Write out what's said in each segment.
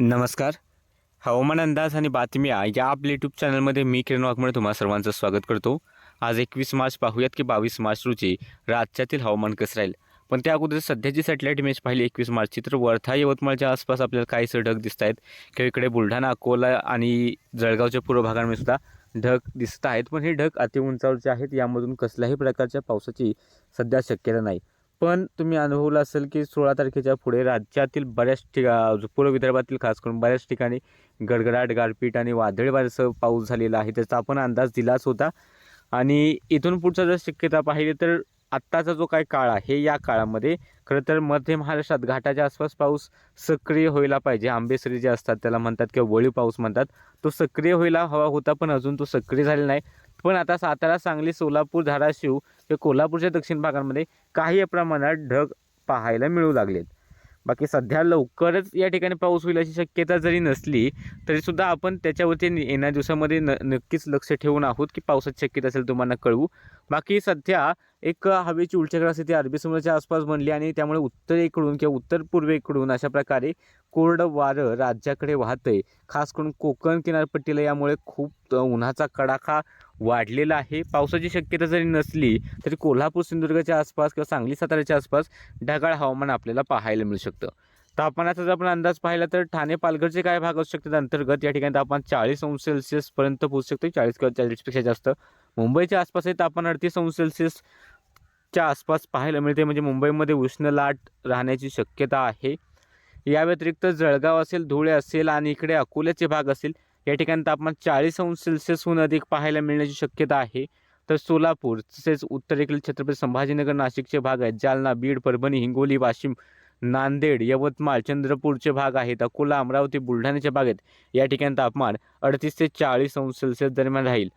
नमस्कार. हवामान अंदाज आणि बातम्या या आपल्या यूट्यूब चॅनलमध्ये मी किरण वाघमळे तुम्हा सर्वांचं स्वागत करतो. आज एकवीस मार्च पाहूयात की बावीस मार्च रोजी राज्यातील हवामान कसं राहील? पण त्या अगोदर सध्याची सॅटेलाईट इमेज पाहिली एकवीस मार्चची तर वर्धा यवतमाळच्या आसपास आपल्याला काहीसं ढग दिसत आहेत किंवा इकडे बुलढाणा अकोला आणि जळगावच्या पूर्व भागांमध्ये सुद्धा ढग दिसत आहेत. पण हे ढग अति उंचावरचे आहेत यामधून कसल्याही प्रकारच्या पावसाची सध्या शक्यता नाही. पण तुम्ही अनुभवलं असेल की सोळा तारखेच्या पुढे राज्यातील बऱ्याच ठिका पूर्व विदर्भातील खास करून बऱ्याच ठिकाणी गडगडाट गारपीट आणि वादळी वाऱ्यासह पाऊस झालेला आहे त्याचा आपण अंदाज दिलाच होता. आणि इथून पुढचा जर शक्यता पाहिली तर आत्ताचा जो काही काळ आहे या काळामध्ये खरं तर मध्य महाराष्ट्रात घाटाच्या आसपास पाऊस सक्रिय व्हायला पाहिजे. आंबेसरी जे असतात त्याला म्हणतात किंवा वळी पाऊस म्हणतात तो सक्रिय व्हायला हवा होता पण अजून तो सक्रिय झालेला नाही. पण आता सातारा सांगली सोलापूर धाराशिव हे कोल्हापूरच्या दक्षिण भागांमध्ये काही प्रमाणात ढग पाहायला मिळू लागलेत. बाकी सध्या लवकरच या ठिकाणी पाऊस होईल अशी शक्यता जरी नसली तरीसुद्धा आपण त्याच्यावरती येणाऱ्या दिवसामध्ये न नक्कीच लक्ष ठेवून आहोत की पावसाची शक्यता असेल तुम्हाला कळवू. बाकी सध्या एक हवेची उलचकडा स्थिती अरबी समुद्राच्या आसपास बनली आणि त्यामुळे उत्तरेकडून किंवा उत्तर पूर्वेकडून अशा प्रकारे कोरडं वारं राज्याकडे वाहतंय. खास करून कोकण किनारपट्टीला यामुळे खूप उन्हाचा कडाखा वाढलेला आहे. पावसाची शक्यता जरी नसली तरी कोल्हापूर सिंधुदुर्गाच्या आसपास किंवा सांगली साताऱ्याच्या आसपास ढगाळ हवामान आपल्याला पाहायला मिळू शकतं. तापमानाचा जर आपण अंदाज पाहिला तर ठाणे पालघरचे काय भाग असू शकतात? अंतर्गत या ठिकाणी तापमान चाळीस अंश सेल्सिअसपर्यंत पोहोचू शकतो चाळीस किंवा चाळीसपेक्षा जास्त. मुंबईच्या आसपास हे तापमान अडतीस अंश सेल्सिअसच्या आसपास पाहायला मिळते म्हणजे मुंबईमध्ये उष्ण लाट राहण्याची शक्यता आहे. या व्यतिरिक्त जळगाव असेल धुळे असेल आणि इकडे अकोल्याचे भाग असेल या ठिकाणी तापमान चाळीस अंश सेल्सिअसहून अधिक पाहायला मिळण्याची शक्यता आहे. तर सोलापूर तसेच उत्तरेकडील छत्रपती संभाजीनगर नाशिकचे भाग आहेत. जालना बीड परभणी हिंगोली वाशिम नांदेड यवतमाळ चंद्रपूरचे भाग आहेत. अकोला अमरावती बुलढाण्याचे भाग आहेत. या ठिकाणी तापमान अडतीस ते चाळीस अंश सेल्सिअस दरम्यान राहील.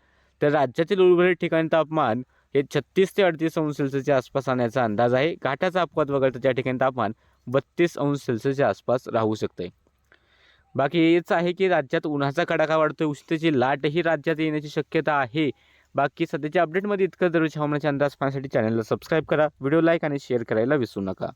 तर राज्यातील उर्वरित ठिकाणी तापमान हे छत्तीस ते अडतीस अंश सेल्सिअसच्या आसपास आणण्याचा अंदाज आहे. घाटाचा अपघात वगळता त्या ठिकाणी तापमान बत्तीस अंश सेल्सिअसच्या आसपास राहू शकते बाकी हेच आहे की राज्यात उन्हाचा कडाका वाढतोय. उष्णतेची लाटही राज्यात येण्याची शक्यता आहे. बाकी सध्याच्या अपडेटमध्ये इतकं दररोज हवामानाचे अंदाज पाहण्यासाठी चॅनलला सबस्क्राईब करा. व्हिडिओ लाईक आणि शेअर करायला विसरू नका.